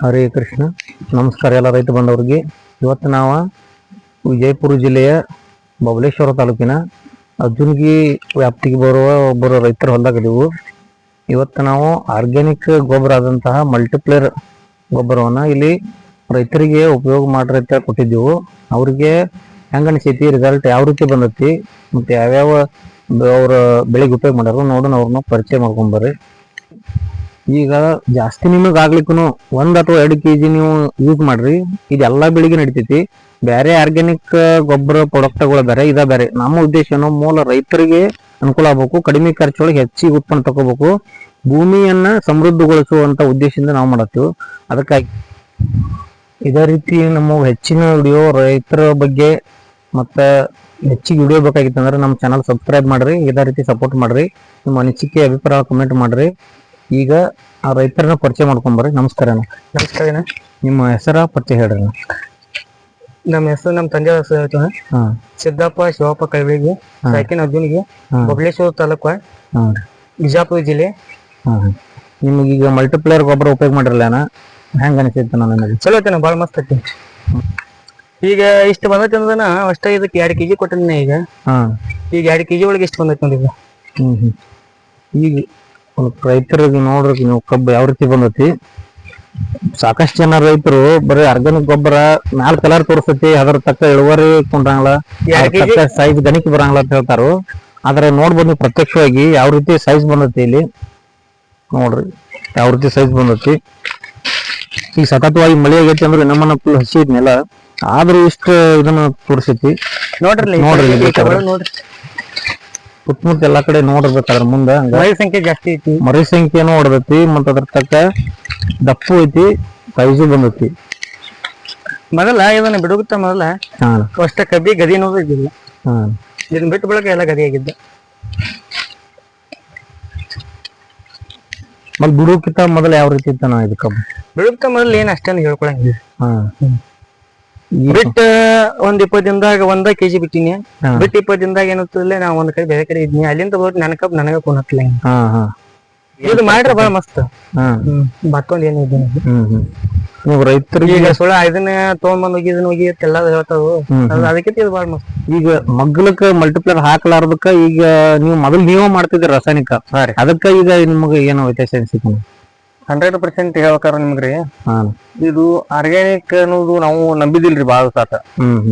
ಹರೇ ಕೃಷ್ಣ. ನಮಸ್ಕಾರ ಎಲ್ಲ ರೈತ ಬಂದವ್ರಿಗೆ. ಇವತ್ತು ನಾವು ವಿಜಯಪುರ ಜಿಲ್ಲೆಯ ಬಬಲೇಶ್ವರ ತಾಲೂಕಿನ ಅರ್ಜುನ್ಗಿ ವ್ಯಾಪ್ತಿಗೆ ಬರುವ ಒಬ್ಬರು ರೈತರ ಹೊಲದಾಗಿದ್ದೀವಿ ಇವತ್ತು ನಾವು ಆರ್ಗ್ಯಾನಿಕ್ ಗೊಬ್ಬರ ಆದಂತಹ ಮಲ್ಟಿಪ್ಲೇರ್ ಗೊಬ್ಬರವನ್ನು ಇಲ್ಲಿ ರೈತರಿಗೆ ಉಪಯೋಗ ಮಾಡ್ರಿ ಅಂತ ಕೊಟ್ಟಿದ್ದೆವು. ಅವ್ರಿಗೆ ಹೆಂಗೆ ಅನಿಸೈತಿ ರಿಸಲ್ಟ್ ಯಾವ ರೀತಿ ಬಂದೈತಿ, ಮತ್ತೆ ಯಾವ್ಯಾವ ಅವ್ರ ಬೆಳೆಗೆ ಉಪಯೋಗ ಮಾಡ್ಯಾರ ನೋಡೋಣ, ಅವ್ರನ್ನ ಪರಿಚಯ ಮಾಡ್ಕೊಂಬರ್ರಿ ಈಗ ಜಾಸ್ತಿ ನಿಮಗೆ ಆಗ್ಲಿಕ್ಕೂ ಒಂದ್ ಅಥವಾ ಎರಡು ಕೆಜಿ ನೀವು ಯೂಸ್ ಮಾಡ್ರಿ. ಇದೆಲ್ಲಾ ಬೆಳಿಗ್ಗೆ ನಡಿತೈತಿ. ಬೇರೆ ಆರ್ಗ್ಯಾನಿಕ್ ಗೊಬ್ಬರ ಪ್ರಾಡಕ್ಟ್ಗಳು ಬೇರೆ ಇದ ಬೇರೆ. ನಮ್ಮ ಉದ್ದೇಶ ಏನು ಮೂಲ ರೈತರಿಗೆ ಅನುಕೂಲ ಆಗ್ಬೇಕು, ಕಡಿಮೆ ಖರ್ಚೊಳಗೆ ಹೆಚ್ಚಿಗೆ ಉತ್ಪನ್ನ ತಗೋಬೇಕು. ಭೂಮಿಯನ್ನ ಸಮೃದ್ಧಗೊಳಿಸುವಂತ ಉದ್ದೇಶದಿಂದ ನಾವು ಮಾಡತ್ತೀವಿ. ಅದಕ್ಕಾಗಿ ಇದೇ ರೀತಿ ನಮ್ಮ ಹೆಚ್ಚಿನ ವಿಡಿಯೋ ರೈತರ ಬಗ್ಗೆ ಮತ್ತೆ ಹೆಚ್ಚಿಗೆ ವಿಡಿಯೋ ಬೇಕಾಗಿತ್ತಂದ್ರೆ ನಮ್ಮ ಚಾನಲ್ ಸಬ್ಸ್ಕ್ರೈಬ್ ಮಾಡ್ರಿ, ಇದೇ ರೀತಿ ಸಪೋರ್ಟ್ ಮಾಡ್ರಿ. ನಿಮ್ಮ ಅನಿಸಿಕೆ, ಅಭಿಪ್ರಾಯ ಕಮೆಂಟ್ ಮಾಡ್ರಿ. ಈಗ ಆ ರೈತರನ್ನ ಪರಿಚಯ ಮಾಡ್ಕೊಂಬರ್ರಿ ನಮಸ್ಕಾರ ಅಣ್ಣ. ನಮಸ್ಕಾರ ಅಣ್ಣ. ನಿಮ್ಮ ಹೆಸರ ಪರಿಚಯ ಹೇಳ್ರಿ ಅಣ್ಣ. ನಮ್ಮ ಹೆಸರು ನಮ್ಮ ತಂದೆ ಹೆಸರು ಹೇಳ್ತೀವಿ ಹಾ. ಸಿದ್ದಪ್ಪ ಶಿವಪ್ಪ ಕಳವಿಗೆ ಸಾಕಿನ ಅರ್ಜುನಿಗೆ ಹಾ. ಬಬಲೇಶ್ವರ ತಾಲೂಕು ಹಾ ಬಿಜಾಪುರ ಜಿಲ್ಲೆ. ಹಾ ನಿಮಗೀಗ ಮಲ್ಟಿಪ್ಲೇಯರ್ ಗೊಬ್ಬರ ಉಪಯೋಗ ಮಾಡಿರಲ್ಲ ಅಣ್ಣ? ಹೆಂಗ ಅನಿಸೈತೆ ನನಗೆ ನಿಮಗೆ? ಚಲೋ ಐತೆ ಭಾಳ ಮಸ್ತ್ ಐತಿ. ಈಗ ಇಷ್ಟು ಬಂದೈತಿ ಅಂದ್ರೆ ಅಷ್ಟೇ ಇದಕ್ಕೆ ಎರಡು ಕೆಜಿ ಕೊಟ್ಟಿದ್ದೀನಿ ಈಗ. ಹಾ. ಈಗ ಎರಡು ಕೆಜಿ ಒಳಗೆ ಇಷ್ಟು ಬಂದೈತಿ ನೋಡಿ ಈಗ. ಹ್ಮ್ ಹ್ಮ್. ಈಗ ರೈತರಿಗೆ ನೋಡ್ರಿ ನೀವು ಕಬ್ಬು ಯಾವ ರೀತಿ ಬಂದೈತಿ. ಸಾಕಷ್ಟು ಜನ ರೈತರು ಬರೀ ಆರ್ಗಾನಿಕ್ ಗೊಬ್ಬರ ನಾಲ್ಕು ಕಲರ್ ತೋರಿಸ್ತೈತಿ ಅದ್ರ ತಕ್ಕ ಇಳುವರಿ ಕೊಂಡ್ರಂಗಿಲ್ಲ kg? ಸೈಜ್ ಗಣಿಕೆ ಬರಂಗಿಲ್ಲ ಅಂತ ಹೇಳ್ತಾರು. ಆದ್ರೆ ನೋಡ್ಬೋದು ಪ್ರತ್ಯಕ್ಷವಾಗಿ ಯಾವ ರೀತಿ ಸೈಜ್ ಬಂದೈತಿ ಇಲ್ಲಿ. ನೋಡ್ರಿ ಯಾವ ರೀತಿ ಸೈಜ್ ಬಂದೈತಿ. ಈಗ ಸತತವಾಗಿ ಮಳೆ ಆಗೈತಿ ಅಂದ್ರೆ ನಮ್ಮನ್ನ ಫುಲ್ ಹಸಿ ಐತ್ನೆಲ್ಲ ಆದ್ರೂ ಇಷ್ಟ ಇದನ್ನ ತೋರಿಸೈತಿ. ನೋಡ್ರಿ ನೋಡ್ರಿ ಇಲ್ಲಿ ಈ ಕಡೆ ಬೇಕಾದ್ರೆ. ನೋಡ್ರಿ ಸುತ್ತಮುತ್ತ ಎಲ್ಲಾ ಕಡೆ ನೋಡ್ಬೇಕಾದ್ರ ಮುಂದ ಮರಿ ಸಂಖ್ಯೆ ಜಾಸ್ತಿ ಐತಿ. ಮರಿ ಸಂಖ್ಯೆನೂ ಹೊಡೆದೈತಿ ಮತ್ತ ಅದ್ರ ತಕ್ಕ ದಪ್ಪು ಐತಿ ಸೈಜು ಬಂದೈತಿ. ಮೊದಲ ಇದನ್ನ ಬಿಡುಗುತ್ತ ಮೊದಲ ಹಾ. ಅಷ್ಟ ಕಬ್ಬಿ ಗದಿ ಅನ್ನೋದು ಇದ್ದಿಲ್ಲ. ಹಾ. ಇದನ್ನ ಬಿಟ್ಟು ಬಳಕ ಎಲ್ಲ ಗದಿ ಆಗಿದ್ದ. ಮತ್ ಬಿಡುಕಿಂತ ಮೊದಲ ಯಾವ ರೀತಿ ಇತ್ತನ ಇದು ಕಬ್ಬು ಬಿಡುಗುತ್ತ ಮೊದಲು ಏನ್ ಅಷ್ಟೇನು ಹೇಳ್ಕೊಳಂಗಿಲ್ಲ. ಹಾ. ಬಿಟ್ಟ ಒಂದ್ ಇಪ್ಪತ್ ದಿನದಾಗ ಒಂದ ಕೆಜಿ ಬಿಟ್ಟಿನಿ. ಬಿಟ್ಟ ಇಪ್ಪತ್ ದಿನದಾಗ ಏನತ್ತಿಲ್ಲ ನಾ ಒಂದ್ ಕಡೆ ಬೇರೆ ಕಡೆ ಇದ್ನಿ. ಅಲ್ಲಿಂದ ಹೋಗಿ ನನಕ ಕಪ್ ನನಗ ಫೋನ್ ಹತ್ತಲ್ಲ ಇದು ಮಾಡ್ರ ಬಹಳ ಮಸ್ತ್. ಹಾ. ಏನ್ ಇದ್ದೀನಿ. ನೀವು ರೈತರಿಗೆ ಈಗ ಸುಳ ಇದನ್ನ ತಗೊಂಡ್ ಹೋಗಿ ಇದನ್ನ ಹೋಗಿ ಎಲ್ಲ ಹೇಳ್ತಾವು. ಅದಕ್ಕೆ ಇದು ಬಹಳ ಮಸ್ತ್. ಈಗ ಮಗ್ಲಕ್ಕ ಮಲ್ಟಿಪ್ಲೇರ್ ಹಾಕ್ಲಾರ್ದಕ್ಕ ಈಗ ನೀವು ಮೊದಲು ನೀವೇ ಮಾಡ್ತಿದ್ರಿ ರಾಸಾಯನಿಕ. ಅದಕ್ಕ ಈಗ ನಿಮ್ಗೆ ಏನೋ ವ್ಯತ್ಯಾಸ ಅನ್ಸಿತ್ತು ಹಂಡ್ರೆಡ್ ಪರ್ಸೆಂಟ್ ಹೇಳ್ಬೇಕಾರ ನಿಮ್ಗ್ರಿ. ಹಾ. ಇದು ಆರ್ಗ್ಯಾನಿಕ್ ಅನ್ನೋದು ನಾವು ನಂಬಿದಿಲ್ರಿ ಬಾಳ ಸಾಕ.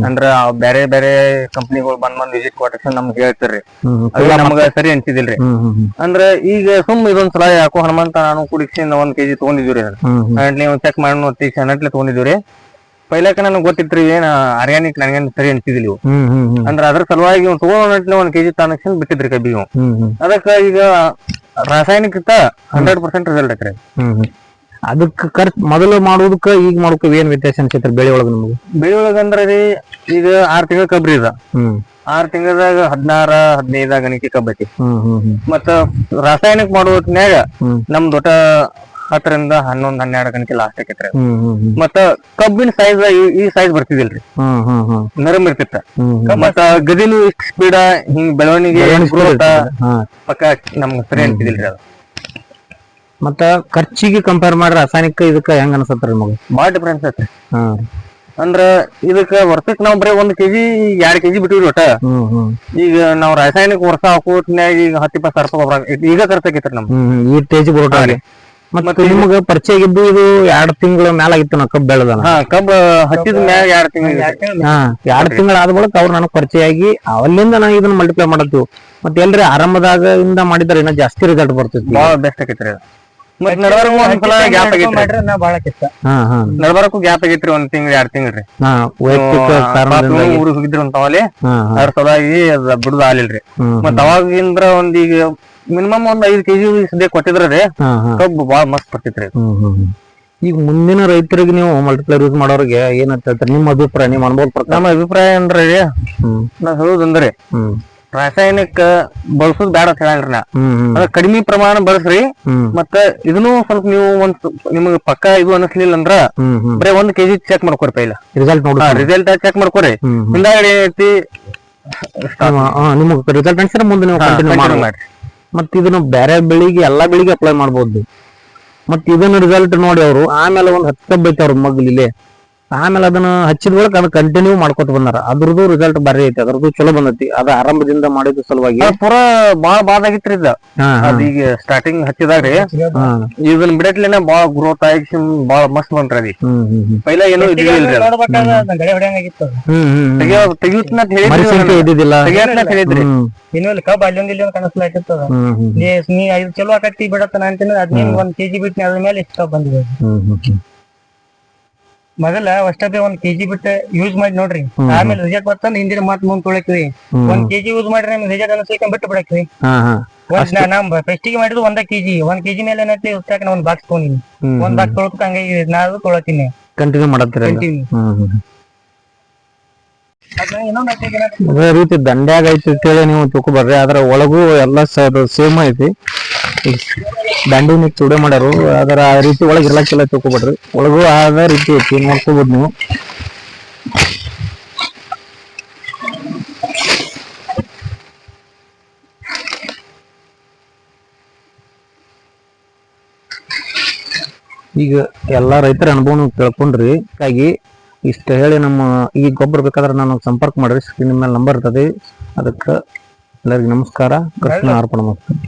ಅಂದ್ರ ಅವ್ ಬ್ಯಾರೆ ಬ್ಯಾರೆ ಕಂಪ್ನಿಗಳು ಬಂದ್ ಬಂದ್ ವಿಸಿಟ್ ಕೊಟ್ಟ ನಮ್ಗೆ ಹೇಳ್ತಿರ್ರಿ. ನಮ್ಗ ಅದು ನಮಗ ಸರಿ ಅನ್ಸಿದಿಲ್ರಿ. ಅಂದ್ರ ಈಗ ಸುಮ್ ಇದೊಂದ್ ಸಲ ಯಾಕೋ ಹನುಮಂತ ನಾನು ಕುಡಿಸಿ ಒಂದ್ ಕೆಜಿ ತಗೊಂಡಿದ್ವಿ ಒಂದ್ ಚೆಕ್ ಮಾಡಿ ನೋಡಿ ಸಣ್ಣಟ್ಲೆ ತಗೊಂಡಿದ್ವಿ ಪೈಲಾಕ ನನಗೆ ಗೊತ್ತಿತ್ರಿ ಏನ್ ಆರ್ಗ್ಯಾನಿಕ್ ನನಗೇನ್ ಸರಿ ಅನ್ಸಿದಿಲ್ಲ ಇವು. ಅಂದ್ರ ಅದ್ರ ಸಲುವಾಗಿ ತಗೊಂಡ್ ಒಂದ್ ಕೆಜಿ ತಾನಕ್ಷನ್ ಬಿಟ್ಟಿದ್ರಿ ಕಬ್ಬಿ ಇವು. ಹ್ಮ್ ಹ್ಮ್. ಅದಕ್ಕ ಈಗ ರಾಸಾಯನಿಕ ಹಂಡ್ರೆಡ್ ಪರ್ಸೆಂಟ್ ರಿಸಲ್ಟ್ ಐತ್ರಿ ಅದಕ್ಕೆ ಹ್ಮ್ ಅದಕ್ಕ ಖರ್ಚು ಮೊದಲು ಮಾಡೋದಕ್ಕ ಈಗ ಮಾಡೋಕೆ ಏನ್ ವ್ಯತ್ಯಾಸ ಅನ್ಸೈತ್ರಿ ಬೆಳೆ ಒಳಗ ಬೆಳಿ ಬೆಳೆ ಒಳಗಂದ್ರ ರೀ ಈಗ ಆರ್ ತಿಂಗಳ ಕಬ್ರಿ ಇದ ಹ್ಮ್. ಆರ್ ತಿಂಗಳದಾಗ ಹದಿನಾರ ಹದಿನೈದ ಗಣಿಕೆ ಕಬ್ಬೈತಿ. ಹ್ಮ್ ಹ್ಮ್ ಹ್ಮ್. ಮತ್ತ ರಾಸಾಯನಿಕ ಮಾಡುವ ಹೊತ್ನ್ಯಾಗ. ನಮ್ ದೊಡ್ಡ ಹತ್ತರಿಂದ ಹನ್ನೊಂದ್ ಹನ್ನೆರಡು ಗಂಟೆ ಲಾಸ್ಟ್ ಆಕೈತ್ರಿ ಅದು. ಮತ್ತ ಕಬ್ಬಿನ ಸೈಜ್ ಈ ಸೈಜ್ ಬರ್ತಿದಿಲ್ರಿ. ನರಮ್ ಇರ್ತಿತ್ತ. ಮತ್ತ ಗದಿನು ಇಷ್ಟ ಸ್ಪೀಡ ಹಿಂಗ್ ಬೆಳವಣಿಗೆ growth ಪಕ್ಕ ನಮ್ಗ ಸರಿ ಅನ್ಸಿದಿಲ್ರಿ ಅದು. ಮತ್ತ ಖರ್ಚಿಗೆ ಕಂಪೇರ್ ಮಾಡ್ರ ರಾಸಾಯನಿಕ ಇದಕ್ಕ ಹೆಂಗ ಅನ್ಸತ್ರಿ ನಿಮಗೆ? ಬಾಳ ಡಿಫ್ರೆನ್ಸ್ ಐತ್ರಿ. ಹಾ. ಅಂದ್ರ ಇದಕ್ಕ ವರ್ಷಕ್ ನಾವ್ ಬರೀ ಒಂದ್ ಕೆಜಿ ಎರಡ್ ಕೆಜಿ ಬಿಟ್ಟಿವ್ರಿ ಒಟ್ಟ. ಹ್ಮ್ ಹ್ಮ್. ಈಗ ನಾವ್ ರಾಸಾಯನಿಕ ವರ್ಷ ಹಾಕೋತ್ನ್ಯಾಗ ಈಗ ಹತ್ತ್ ಇಪ್ಪತ್ತು ಸಾವಿರ ರೂಪಾಯಿ ಗೊಬ್ಬರ ಈಗ ಖರ್ಚಾಗೈತ್ರಿ ನಮ್ಗೆ. ಹ್ಮ್ ಹ್ಮ್. ಈ ಟೇಜ್ ಬರೋಟಾಗಿ ಮತ್ತೆ ನಿಮ್ಗ ಪರಿಚಯ ಆಗಿದ್ದು ಇದು ಎರಡ್ ತಿಂಗಳ ಮ್ಯಾಲ ಆಗಿತ್ತು ನಾ ಕಬ್ಬು ಬೆಳೆದನ. ಹಾ ಕಬ್ಬ ಹಚ್ಚಿದ ಮ್ಯಾಗ ಎರಡ್ ತಿಂಗಳು ಹಾ ಎರಡ್ ತಿಂಗಳ ಆದ ಬಳಿಕ ಅವ್ರು ನನಗ್ ಪರಿಚಯ ಆಗಿ ಅವಲ್ಲಿಂದ ನಾ ಇದನ್ನ ಮಲ್ಟಿಪ್ಲೈ ಮಾಡತ್ತೀವಿ. ಮತ್ತೆ ಎಲ್ರಿ ಆರಂಭದಾಗ ಇಂದ ಮಾಡಿದ್ರೆ ಇನ್ನ ಜಾಸ್ತಿ ರಿಸಲ್ಟ್ ಬರ್ತೈತಿ. ಬಾಳ ಬೆಸ್ಟ್ ಆಗೈತ್ರಿ ಅದು ಮತ್ ನಡಬರಕು ಒಂದ್ಸಲ ಗ್ಯಾಪ್ ಆಗೈತ್ರಿ. ಮಾಡ್ರೆ ನಾ ಬಾಳ ಕಿತ್ತ ಹಾ ಹಾ. ನಡಬರಕು ಗ್ಯಾಪ್ ಆಗೈತ್ರಿ ಒಂದ್ ತಿಂಗಳು ಎರಡ್ ತಿಂಗ್ಳ್ರಿ. ಹಾ ವೈಯಕ್ತಿಕ ಕಾರಣದಿಂದಾಗಿ. ಊರಿಗೆ ಹೋಗಿದ್ರು ಅಂತ ಅವಲ್ಲಿ ಹಾ ಹಾ. ಅದ್ರ ಸಲುವಾಗಿ ಅದ ಬಿಡುದು ಆಲಿಲ್ರಿ ಹ್ಮ್ ಮತ್ ಅವಾಗಿಂದ್ರ ಒಂದ್ ಈಗ ಮಿನಿಮಮ್ ಒಂದ್ ಐದ್ ಕೆಜಿ ಸದ್ಯ ಕೊಟ್ಟಿದ್ರ ರೀ ಹಾ ಹಾ. ಕಬ್ಬು ಬಾಳ ಮಸ್ತ್ ಬರ್ತೈತ್ರಿ. ಅದು. ಹ್ಮ್ ಹ್ಮ್ ಹ್ಮ್. ಈಗ ಮುಂದಿನ ರೈತರಿಗೆ ನೀವು ಮಲ್ಟಿಪ್ಲೈರ್ ಯೂಸ್ ಮಾಡೋರಿಗೆ ಏನಂತ ಹೇಳ್ತಾರೆ? ನಿಮ್ಮ ಅಭಿಪ್ರಾಯ ನಿಮ್ಮ ಅನುಭವ ಪ್ರಕಾರ. ನಮ್ಮ ಅಭಿಪ್ರಾಯ ಅಂದ್ರೆ ಹ್ಮ್. ನಾ ಹೇಳುದಂದ್ರಿ ಹ್ಮ್. ರಾಸಾಯನಿಕ ಬಳಸೋದ್ ಬೇಡ ಅಂತ ಹೇಳಲ್ರಿ ನಾ. ಹ್ಮ್ ಅದ ಕಡಿಮೆ ಪ್ರಮಾಣ ಬಳಸ್ರಿ ಮತ್ತ ಇದನ್ನು ಸ್ವಲ್ಪ ನೀವು ಒಂದ್ ನಿಮಗ್ ಪಕ್ಕ ಇದು ಅನಿಸ್ಲಿಲ್ಲ ಅಂದ್ರ ಬರೇ ಒಂದ್ ಕೆಜಿ ಚೆಕ್ ಮಾಡ್ಕೊರಿ ಪೈಲ. ರಿಸಲ್ಟ್ ನೋಡಿ ರಿಸಲ್ಟ್ ಚೆಕ್ ಮಾಡ್ಕೊರಿ. ಹಿಂದಾಗಡೆ ಏನೈತಿ ನಿಮಗ್ ರಿಸಲ್ಟ್ ಅನ್ಸಿದ್ರೆ ಮುಂದೆ ನೀವು ಕಂಟಿನ್ಯೂ ಮಾಡ್ರಿ. ಮತ್ತೆ ಇದನ್ನ ಬೇರೆ ಬೆಳಿಗ್ಗೆ ಎಲ್ಲಾ ಬೆಳಿಗ್ಗೆ ಅಪ್ಲೈ ಮಾಡ್ಬೋದು ಮತ್ತ ಇದನ್ನ ರಿಸಲ್ಟ್ ನೋಡಿ ಅವರು ಆಮೇಲೆ ಒಂದ್ ಹತ್ತು ಕಬ್ಬ್ ಐತೆ ಅವ್ರ ಮಗ್ಲು ಇಲ್ಲಿ ಆಮೇಲೆ ಅದನ್ನ ಹಚ್ಚಿದ ಬಳಿಕ ಅದ್ ಕಂಟಿನ್ಯೂ ಮಾಡ್ಕೊತ ಬಂದಾರ. ಅದ್ರದ್ದು ರಿಸಲ್ಟ್ ಬಾರಿ ಐತಿ ಅದ್ರದ್ದು ಚಲೋ ಬಂದೈತಿ. ಅದ ಆರಂಭದಿಂದ ಮಾಡಿದ ಸಲುವಾಗಿ. ಪೂರ ಬಾಳ ಬಾದ್ ಆಗಿತ್ರಿ ಇದ. ಈಗ ಸ್ಟಾರ್ಟಿಂಗ್ ಹಚ್ಚಿದಾಗ ರೀ. ಇದನ್ನ ಬಿಡಟ್ಲೇನೆ ಬಾಳ ಗ್ರೋತ್ ಆಗಿ ಬಾಳ ಮಸ್ತ್ ಬಂತ್ರಿ ಅದಿ. ಪೈಲ ಏನೂ ಅದ್ನ ಅಂತ ಹೇಳಿದ್ರಿ ಮರಿ ಸಂಖ್ಯೆ ಇದ್ದಿದ್ದಿಲ್ಲ. ತೆಗಿಯತ್ನ ಅಂತ ಹೇಳಿದ್ರಿ. ಹ್ಮ್. ಇನ್ನು ಇಲ್ಲಿ ಕಬ್ಬ ಅಲ್ಲೊಂದ್ ಇಲ್ಲಿ ಕಾಣಿಸ್ಲಾತಿತ್ತು ಅದು. ಹ್ಮ್ ಹ್ಮ್ ನೀ ಐದು ಚಲೋ ಆಕತ್ತಿ ಬಿಡತ್ತ ನಾನು ಅದ್ ನೀನ್ ಒಂದ್ ಕೆಜಿ ಬಿಟ್ಟು ಅದ್ರ ಮೇಲೆ ಇಷ್ಟ ಬಂದಿದೆ. ಮೊದಲ ಅಷ್ಟೇ ಒಂದ್ ಕೆಜಿ ಬಿಟ್ಟು ಯೂಸ್ ಮಾಡಿ ನೋಡ್ರಿ. ಆಮೇಲೆ ರಿಜೆಕ್ಟ್ ಬರ್ತಾನೆ ಹಿಂದಿನ ಮಾತ್ ಮುಂದ್ ತೊಳಕ್ರಿ ಒಂದ್ ಕೆಜಿ ಯೂಸ್ ಮಾಡ್ರಿ ನಿಮ್ಗೆ ರಿಜೆಕ್ಟ್ ಅನ್ಸ್ಲಿಕ್ಕೆ ಬಿಟ್ಟು ಬಿಡಕ್ರಿ. ಒಂದ್ ನಮ್ ಫೆಸ್ಟಿಗೆ ಮಾಡಿದ್ದು ಒಂದ ಕೆಜಿ ಒಂದ್ ಕೆಜಿ ಮೇಲೆ ಏನೈತಿ ಉಸ್ತಾಕ ಒಂದ್ ಬಾಕ್ಸ್ ತೊಗೊಂಡಿನಿ. ಒಂದ್ ಬಾಕ್ಸ್ ತೊಳಕ್ ಹಂಗಾಗಿ ನಾನು ತೊಳತೀನಿ. ಕಂಟಿನ್ಯೂ ಮಾಡತ್ತೀರ ರೀತಿ ದಂಡ್ಯಾಗ ಐತಿ ಅಂತೇಳಿ ನೀವು ತಿಳ್ಕೊಬರ್ರಿ. ಅದ್ರ ಒಳಗೂ ಎಲ್ಲಾ ಸೇಮ್ ಐತಿ. ಈಗ ದಂಡಿ ನೀವು ಚೂಡೆ ಮಾಡ್ಯಾರು ಅದರ ಆ ರೀತಿ ಒಳಗೆ ಇರ್ಲಕ್ಕೆಲ್ಲ ತಿಳ್ಕೊಬೇಡ್ರಿ. ಒಳಗೂ ಆದ ರೀತಿ ಐತಿ ನೋಡ್ಕೋಬೋದು ನೀವು? ಈಗ ಎಲ್ಲಾ ರೈತರ ಅನುಭವ ನೀವು ತಿಳ್ಕೊಂಡ್ರಿ. ಹಾಗಾಗಿ ಇಷ್ಟ ಹೇಳಿ ನಮ್ಮ ಈ ಗೊಬ್ಬರ ಬೇಕಾದ್ರೆ ನಾನು ಸಂಪರ್ಕ ಮಾಡ್ರಿ. ಸ್ಕ್ರೀನ್ ಮೇಲೆ ನಂಬರ್ ಇರ್ತದೆ. ಅದಕ್ಕೆ ಎಲ್ಲರಿಗೂ ನಮಸ್ಕಾರ. ಕೃಷ್ಣ ಅರ್ಪಣೆ ಮಾಡ್ತೀನಿ.